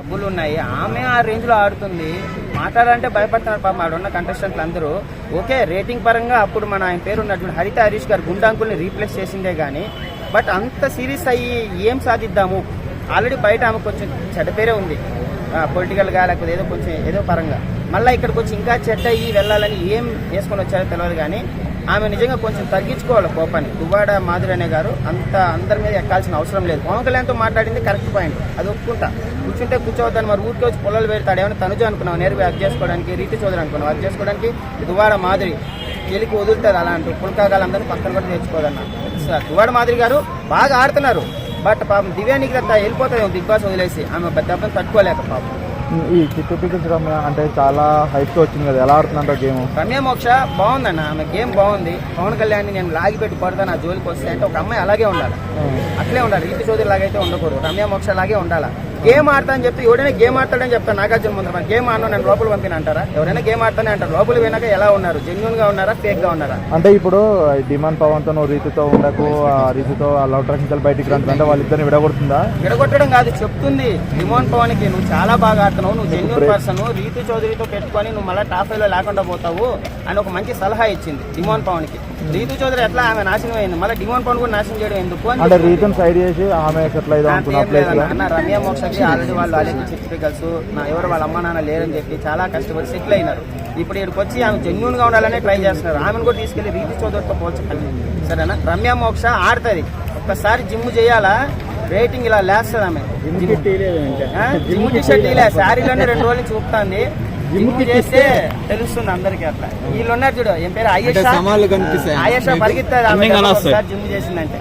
డబ్బులు ఉన్నాయి ఆమె ఆ రేంజ్లో ఆడుతుంది. మాట్లాడాలంటే భయపడుతున్నారు పాప ఆడున్న కంటెస్టెంట్లు అందరూ. ఓకే రేటింగ్ పరంగా అప్పుడు మన ఆయన పేరు ఉన్నటువంటి హరిత హరీష్ గారు గుండాంకుల్ని రీప్లేస్ చేసిందే కానీ బట్ అంత సీరియస్ అయ్యి ఏం సాధిద్దాము? ఆల్రెడీ బయట ఆమె కొంచెం చెడ్డ పేరే ఉంది. పొలిటికల్గా లేకపోతే ఏదో కొంచెం ఏదో పరంగా. మళ్ళీ ఇక్కడికి వచ్చి ఇంకా చెడ్డ అయ్యి వెళ్ళాలని ఏం వేసుకొని వచ్చారో తెలియదు కానీ ఆమె నిజంగా కొంచెం తగ్గించుకోవాలి కోపాన్ని. దువ్వాడ మాధురి అనే గారు అంత అందరి మీద ఎక్కాల్సిన అవసరం లేదు. పవన్ కళ్యాణ్తో మాట్లాడింది కరెక్ట్ పాయింట్. అది ఒప్పుకుంటా. కూర్చుంటే కూర్చోవద్దని మరి ఊరికి వచ్చి పొలాలు పెడతాడు. ఏమైనా తనుజు అనుకున్నావు? నేరుగా వర్క్ చేసుకోవడానికి రీతి చౌదరి అనుకున్నాం వర్క్ చేసుకోవడానికి దువ్వాడ మాధురి చెలికి వదులుతారు అలాంటి పుల్కాగాలందరూ పక్కన కూడా తెచ్చుకోదన్న సార్ దువ్వాడ మాధురి గారు బాగా ఆడుతున్నారు. బట్ పాపం దివ్యానికి అంతా వెళ్ళిపోతాయి బిగ్ బాస్ వదిలేసి. ఆమె దెబ్బను తట్టుకోలేక పాపం. ఈ చిట్టు పికిల్స్ రమ్య అంటే చాలా హైప్తో వచ్చింది కదా. ఎలా ఆడుతుందంట గేమ్? రమ్య మోక్ష బాగుందన్న ఆమె గేమ్ బాగుంది. పవన్ కళ్యాణ్ నేను లాగి పెట్టి కొడతాను ఆ జోలికి వస్తే అంటే ఒక అమ్మాయి అలాగే ఉండాలి. అట్లే ఉండాలి. రీతి చౌదరి లాగైతే ఉండకూడదు. రమ్య మోక్ష లాగే ఉండాలి? గేమ్ ఆడతా అని చెప్పి ఎవడైనా గేమ్ ఆడతాడని చెప్తాను నాగార్జున ముందు గేమ్ ఆడను నేను లోపల పంపిన అంటారా? ఎవరైనా గేమ్ ఆడతానే అంటారు. లోపల పోయినాక ఎలా ఉన్నారు? జెన్యున్గా ఉన్నారా? ఫేక్గా ఉన్నారా? అంటే ఇప్పుడు డిమాండ్ పవన్తో రీతితో ఉండకు ఆ రీతితో ఆ లవ్ ట్రాక్ బయటికి రండి అంటే వాళ్ళిద్దరిని విడగొడుతుందా? విడగొట్టడం కాదు చెప్తుంది. లిమోన్ పవన్కి నువ్వు చాలా బాగా ఆడుతున్నావు. నువ్వు జెన్యున్ పర్సన్ రీతి చౌదరితో పెట్టుకొని నువ్వు మళ్ళీ టాప్ ఫైవ్లో లేకుండా పోతావు అని ఒక మంచి సలహా ఇచ్చింది డిమోన్ పవన్కి రీతు చౌదరి ఎట్లా ఆమె నాశనం అయింది? మళ్ళీ డిమోన్ పవన్ కూడా నాశనం చేయడం ఎందుకు అంటే. రీతిని సైడ్ చేసి ఆమె ఎట్లా ఇదో అంత మోక్షకి ఆల్రెడీ వాళ్ళు అలెక్కి చిత్రికల్స్ నా ఎవరు వాళ్ళ అమ్మ నాన్న లేరని చెప్పి చాలా కష్టపడి సెటిల్ అయినారు. ఇప్పుడు ఇక్కడికి వచ్చి ఆమె జెన్యున్గా ఉండాలనే ట్రై చేస్తున్నారు. ఆమెను కూడా తీసుకెళ్ళి రీతి చౌదరితో పోల్చకండి సరేనా? రమ్య మోక్ష ఆడుతుంది ఒక్కసారి జిమ్ చేయాలా? రేటింగ్ ఇలా లేస్తుంది ఆమె? జిమ్ టీ షర్ట్ ఇలా శారీలోనే రెండు రోజులు చూపుతుంది జిమ్ చేస్తే తెలుస్తుంది అందరికి అట్లా. వీళ్ళు ఉన్నారు చూడు ఏం పేరు? పరిగెత్తారు కనొస్తాయి. ఒకసారి జిమ్ చేసిందంటే.